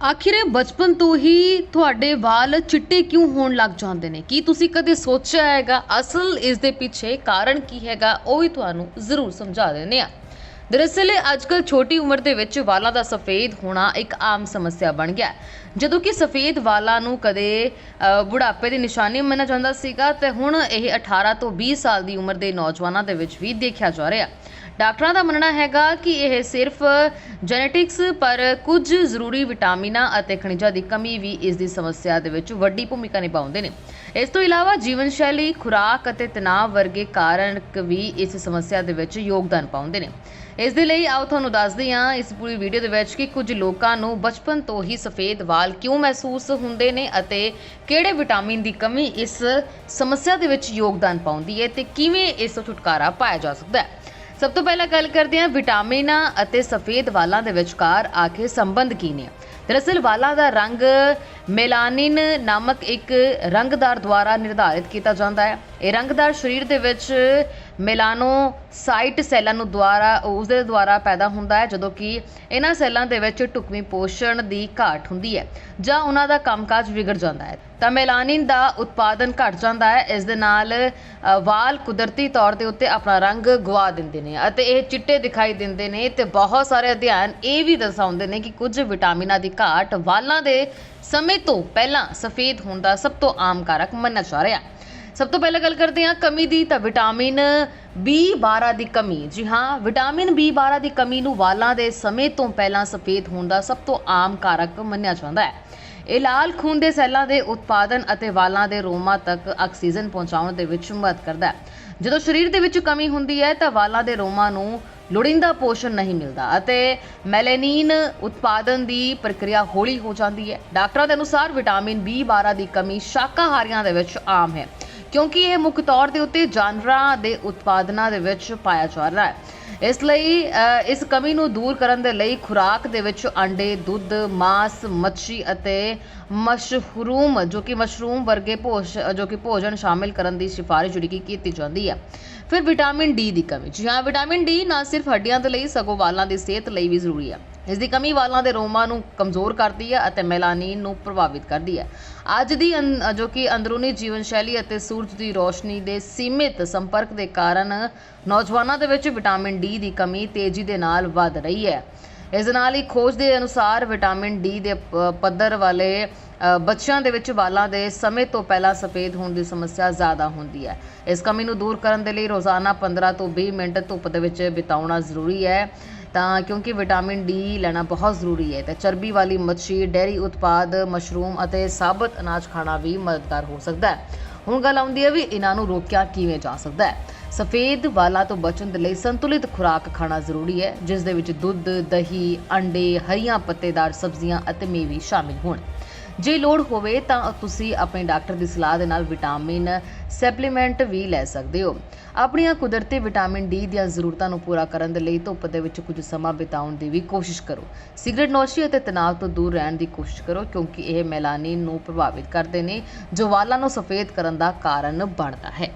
ਆਖਿਰ ਬਚਪਨ ਤੋਂ ਹੀ ਤੁਹਾਡੇ ਵਾਲ ਚਿੱਟੇ ਕਿਉਂ ਹੋਣ ਲੱਗ ਜਾਂਦੇ ਨੇ? ਕੀ ਤੁਸੀਂ ਕਦੇ ਸੋਚਿਆ ਹੈਗਾ, ਅਸਲ ਇਸ ਦੇ ਪਿੱਛੇ ਕਾਰਨ ਕੀ ਹੈਗਾ? ਉਹ ਵੀ ਤੁਹਾਨੂੰ ਜ਼ਰੂਰ ਸਮਝਾ ਦਿੰਦੇ ਆ ਦਰਅਸਲ ਅੱਜਕੱਲ ਛੋਟੀ ਉਮਰ ਦੇ ਵਿੱਚ ਵਾਲਾਂ ਦਾ ਸਫੇਦ ਹੋਣਾ ਇੱਕ ਆਮ ਸਮੱਸਿਆ ਬਣ ਗਿਆ ਜਦੋਂ ਕਿ ਸਫੇਦ ਵਾਲਾਂ ਨੂੰ ਕਦੇ ਬੁਢਾਪੇ ਦੀ ਨਿਸ਼ਾਨੀ ਮੰਨਿਆ ਜਾਂਦਾ ਸੀਗਾ ਤੇ ਹੁਣ ਇਹ 18 ਤੋਂ 20 ਸਾਲ ਦੀ ਉਮਰ ਦੇ ਨੌਜਵਾਨਾਂ ਦੇ ਵਿੱਚ ਵੀ ਦੇਖਿਆ ਜਾ ਰਿਹਾ ਡਾਕਟਰਾਂ ਦਾ ਮੰਨਣਾ ਹੈਗਾ ਕਿ ਇਹ ਸਿਰਫ ਜੈਨੇਟਿਕਸ, ਪਰ ਕੁਝ ਜ਼ਰੂਰੀ ਵਿਟਾਮਿਨਾਂ ਅਤੇ ਖਣਿਜਾਂ ਦੀ ਕਮੀ ਵੀ ਇਸ ਦੀ ਸਮੱਸਿਆ ਦੇ ਵਿੱਚ ਵੱਡੀ ਭੂਮਿਕਾ ਨਿਭਾਉਂਦੇ ਨੇ। ਇਸ ਤੋਂ ਇਲਾਵਾ ਜੀਵਨ ਸ਼ੈਲੀ, ਖੁਰਾਕ ਅਤੇ ਤਣਾਅ ਵਰਗੇ ਕਾਰਨ ਵੀ ਇਸ ਸਮੱਸਿਆ ਦੇ ਵਿੱਚ ਯੋਗਦਾਨ ਪਾਉਂਦੇ ਨੇ। ਇਸ ਦੇ ਲਈ ਆਓ ਤੁਹਾਨੂੰ ਦੱਸਦੇ ਹਾਂ ਇਸ ਪੂਰੀ ਵੀਡੀਓ ਦੇ ਵਿੱਚ ਕਿ ਕੁਝ ਲੋਕਾਂ ਨੂੰ ਬਚਪਨ ਤੋਂ ਹੀ ਸਫੇਦ ਵਾਲ ਕਿਉਂ ਮਹਿਸੂਸ ਹੁੰਦੇ ਨੇ ਅਤੇ ਕਿਹੜੇ ਵਿਟਾਮਿਨ ਦੀ ਕਮੀ ਇਸ ਸਮੱਸਿਆ ਦੇ ਵਿੱਚ ਯੋਗਦਾਨ ਪਾਉਂਦੀ ਹੈ ਤੇ ਕਿਵੇਂ ਇਸ ਤੋਂ ਛੁਟਕਾਰਾ ਪਾਇਆ ਜਾ ਸਕਦਾ ਹੈ। ਸਭ ਤੋਂ ਪਹਿਲਾਂ ਗੱਲ ਕਰਦੇ ਹਾਂ ਵਿਟਾਮਿਨਾਂ ਅਤੇ ਸਫੇਦ ਵਾਲਾਂ ਦੇ ਵਿਚਕਾਰ ਆਖਿਰ ਸੰਬੰਧ ਕੀ ਨੇ। ਦਰਅਸਲ ਵਾਲਾਂ ਦਾ ਰੰਗ ਮੇਲਾਨਿਨ ਨਾਮਕ ਇੱਕ ਰੰਗਦਾਰ ਦੁਆਰਾ ਨਿਰਧਾਰਿਤ ਕੀਤਾ ਜਾਂਦਾ ਹੈ। ਇਹ ਰੰਗਦਾਰ ਸਰੀਰ ਦੇ ਵਿੱਚ ਮੈਲਾਨੋਸਾਈਟ ਸੈੱਲਾਂ ਨੂੰ ਦੁਆਰਾ ਉਸ ਦੇ ਦੁਆਰਾ ਪੈਦਾ ਹੁੰਦਾ ਹੈ, ਜਦੋਂ ਕਿ ਇਹਨਾਂ ਸੈੱਲਾਂ ਦੇ ਵਿੱਚ ਢੁਕਵੀਂ ਪੋਸ਼ਣ ਦੀ ਘਾਟ ਹੁੰਦੀ ਹੈ, ਜਾਂ ਉਹਨਾਂ ਦਾ ਕੰਮਕਾਜ ਵਿਗੜ ਜਾਂਦਾ ਹੈ। ਤਾਂ ਮੈਲਾਨਿਨ ਦਾ ਉਤਪਾਦਨ ਘਟ ਜਾਂਦਾ ਹੈ, ਇਸ ਦੇ ਨਾਲ ਵਾਲ ਕੁਦਰਤੀ ਤੌਰ ਦੇ ਉੱਤੇ ਆਪਣਾ ਰੰਗ ਗਵਾ ਦਿੰਦੇ ਨੇ ਅਤੇ ਇਹ ਚਿੱਟੇ ਦਿਖਾਈ ਦਿੰਦੇ ਨੇ ਤੇ ਬਹੁਤ ਸਾਰੇ ਅਧਿਐਨ ਇਹ ਵੀ ਦਰਸਾਉਂਦੇ ਨੇ ਕਿ ਕੁਝ ਵਿਟਾਮਿਨਾਂ ਦੀ ਘਾਟ ਵਾਲਾਂ ਦੇ ਸਮੇਂ ਤੋਂ ਪਹਿਲਾਂ ਸਫੇਦ ਹੋਣ ਦਾ ਸਭ ਤੋਂ ਆਮ ਕਾਰਕ ਮੰਨਿਆ ਜਾ ਰਿਹਾ ਹੈ। ਸਭ ਤੋਂ ਪਹਿਲਾਂ ਗੱਲ ਕਰਦੇ ਹਾਂ ਕਮੀ ਦੀ, ਤਾਂ ਵਿਟਾਮਿਨ B12 ਦੀ ਕਮੀ। ਜੀ ਹਾਂ ਵਿਟਾਮਿਨ B12 ਦੀ ਕਮੀ ਨੂੰ ਵਾਲਾਂ ਦੇ ਸਮੇਂ ਤੋਂ ਪਹਿਲਾਂ ਸਫੇਦ ਹੋਣ ਦਾ ਸਭ ਤੋਂ ਆਮ ਕਾਰਕ ਮੰਨਿਆ ਜਾਂਦਾ ਹੈ। ਇਹ ਲਾਲ ਖੂਨ ਦੇ ਸੈੱਲਾਂ ਦੇ ਉਤਪਾਦਨ ਅਤੇ ਵਾਲਾਂ ਦੇ ਰੋਮਾਂ ਤੱਕ ਆਕਸੀਜਨ ਪਹੁੰਚਾਉਣ ਦੇ ਵਿੱਚ ਮਦਦ ਕਰਦਾ ਹੈ। ਜਦੋਂ ਸਰੀਰ ਦੇ ਵਿੱਚ ਕਮੀ ਹੁੰਦੀ ਹੈ, ਤਾਂ ਵਾਲਾਂ ਦੇ ਰੋਮਾਂ ਨੂੰ ਲੋੜੀਂਦਾ ਪੋਸ਼ਣ ਨਹੀਂ ਮਿਲਦਾ ਅਤੇ ਮੈਲੇਨਿਨ ਉਤਪਾਦਨ ਦੀ ਪ੍ਰਕਿਰਿਆ ਹੌਲੀ ਹੋ ਜਾਂਦੀ ਹੈ। ਡਾਕਟਰਾਂ ਦੇ ਅਨੁਸਾਰ ਵਿਟਾਮਿਨ B12 ਦੀ ਕਮੀ ਸ਼ਾਕਾਹਾਰੀਆਂ ਦੇ ਵਿੱਚ ਆਮ ਹੈ। ਕਿਉਂਕਿ ਇਹ ਮੁੱਖ ਤੌਰ ਦੇ ਉੱਤੇ ਜਾਨਵਰਾਂ ਦੇ ਉਤਪਾਦਨਾਂ ਦੇ ਵਿੱਚ ਪਾਇਆ ਜਾ ਰਿਹਾ ਹੈ। ਇਸ ਲਈ ਇਸ ਕਮੀ ਨੂੰ ਦੂਰ ਕਰਨ ਦੇ ਲਈ ਖੁਰਾਕ ਦੇ ਵਿੱਚ ਆਂਡੇ, ਦੁੱਧ, ਮਾਸ, ਮੱਛੀ ਅਤੇ ਮਸ਼ਰੂਮ, ਜੋ ਕਿ ਮਸ਼ਰੂਮ ਵਰਗੇ ਭੋਜ ਜੋ ਕਿ ਭੋਜਨ ਸ਼ਾਮਿਲ ਕਰਨ ਦੀ ਸਿਫਾਰਿਸ਼ ਜਿਹੜੀ ਕਿ ਕੀਤੀ ਜਾਂਦੀ ਹੈ। ਫਿਰ ਵਿਟਾਮਿਨ ਡੀ ਦੀ ਕਮੀ। ਜੀ ਹਾਂ, ਵਿਟਾਮਿਨ ਡੀ ਨਾ ਸਿਰਫ ਹੱਡੀਆਂ ਦੇ ਲਈ, ਸਗੋਂ ਵਾਲਾਂ ਦੀ ਸਿਹਤ ਲਈ ਵੀ ਜ਼ਰੂਰੀ ਹੈ। ਇਸ ਦੀ ਕਮੀ ਵਾਲਾਂ ਦੇ ਰੋਮਾਂ ਨੂੰ ਕਮਜ਼ੋਰ ਕਰਦੀ ਹੈ ਅਤੇ ਮੈਲਾਨੀਨ ਨੂੰ ਪ੍ਰਭਾਵਿਤ ਕਰਦੀ ਹੈ। ਅੱਜ ਦੀ ਅੰ- ਜੋ ਕਿ ਅੰਦਰੂਨੀ ਜੀਵਨ ਸ਼ੈਲੀ ਅਤੇ ਸੂਰਜ ਦੀ ਰੋਸ਼ਨੀ ਦੇ ਸੀਮਿਤ ਸੰਪਰਕ ਦੇ ਕਾਰਨ ਨੌਜਵਾਨਾਂ ਦੇ ਵਿੱਚ ਵਿਟਾਮਿਨ ਡੀ ਦੀ ਕਮੀ ਤੇਜ਼ੀ ਦੇ ਨਾਲ ਵੱਧ ਰਹੀ ਹੈ। ਇਸ ਦੇ ਨਾਲ ਹੀ ਖੋਜ ਦੇ ਅਨੁਸਾਰ ਵਿਟਾਮਿਨ ਡੀ ਦੇ ਪੱਧਰ ਵਾਲੇ ਬੱਚਿਆਂ ਦੇ ਵਿੱਚ ਵਾਲਾਂ ਦੇ ਸਮੇਂ ਤੋਂ ਪਹਿਲਾਂ ਸਫੇਦ ਹੋਣ ਦੀ ਸਮੱਸਿਆ ਜ਼ਿਆਦਾ ਹੁੰਦੀ ਹੈ। ਇਸ ਕਮੀ ਨੂੰ ਦੂਰ ਕਰਨ ਦੇ ਲਈ ਰੋਜ਼ਾਨਾ 15 ਤੋਂ 20 ਮਿੰਟ ਧੁੱਪ ਦੇ ਵਿੱਚ ਬਿਤਾਉਣਾ ਜ਼ਰੂਰੀ ਹੈ। ਤਾਂ ਕਿਉਂਕਿ ਵਿਟਾਮਿਨ ਡੀ ਲੈਣਾ ਬਹੁਤ ਜ਼ਰੂਰੀ ਹੈ ਤੇ ਚਰਬੀ ਵਾਲੀ ਮੱਛੀ, ਡੇਅਰੀ ਉਤਪਾਦ, ਮਸ਼ਰੂਮ ਅਤੇ ਸਾਬਤ ਅਨਾਜ ਖਾਣਾ ਵੀ ਮਦਦਗਾਰ ਹੋ ਸਕਦਾ ਹੈ। ਹੁਣ ਗੱਲ ਆਉਂਦੀ ਹੈ ਵੀ ਇਹਨਾਂ ਨੂੰ ਰੋਕਿਆ ਕਿਵੇਂ ਜਾ ਸਕਦਾ ਹੈ। ਸਫੇਦ ਵਾਲਾਂ ਤੋਂ ਬਚਣ ਦੇ ਲਈ ਸੰਤੁਲਿਤ ਖੁਰਾਕ ਖਾਣਾ ਜ਼ਰੂਰੀ ਹੈ, ਜਿਸ ਦੇ ਵਿੱਚ ਦੁੱਧ, ਦਹੀਂ, ਅੰਡੇ, ਹਰੀਆਂ ਪੱਤੇਦਾਰ ਸਬਜ਼ੀਆਂ ਅਤੇ ਮੇਵੇ ਸ਼ਾਮਿਲ ਹੋਣ। ਜੇ ਲੋੜ ਹੋਵੇ ਤਾਂ ਤੁਸੀਂ ਆਪਣੇ ਡਾਕਟਰ ਦੀ ਸਲਾਹ ਦੇ ਨਾਲ ਵਿਟਾਮਿਨ ਸਪਲੀਮੈਂਟ ਵੀ ਲੈ ਸਕਦੇ ਹੋ। ਆਪਣੀਆਂ ਕੁਦਰਤੀ ਵਿਟਾਮਿਨ ਡੀ ਦੀਆਂ ਜ਼ਰੂਰਤਾਂ ਨੂੰ ਪੂਰਾ ਕਰਨ ਦੇ ਲਈ ਧੁੱਪ ਦੇ ਵਿੱਚ ਕੁਝ ਸਮਾਂ ਬਿਤਾਉਣ ਦੀ ਵੀ ਕੋਸ਼ਿਸ਼ ਕਰੋ। ਸਿਗਰਟ, ਨੋਸ਼ੀ ਅਤੇ ਤਣਾਅ ਤੋਂ ਦੂਰ ਰਹਿਣ ਦੀ ਕੋਸ਼ਿਸ਼ ਕਰੋ ਕਿਉਂਕਿ ਇਹ ਮੈਲਾਨੀਨ ਨੂੰ ਪ੍ਰਭਾਵਿਤ ਕਰਦੇ ਨੇ, ਜੋ ਵਾਲਾਂ ਨੂੰ ਸਫੇਦ ਕਰਨ ਦਾ ਕਾਰਨ ਬਣਦਾ ਹੈ।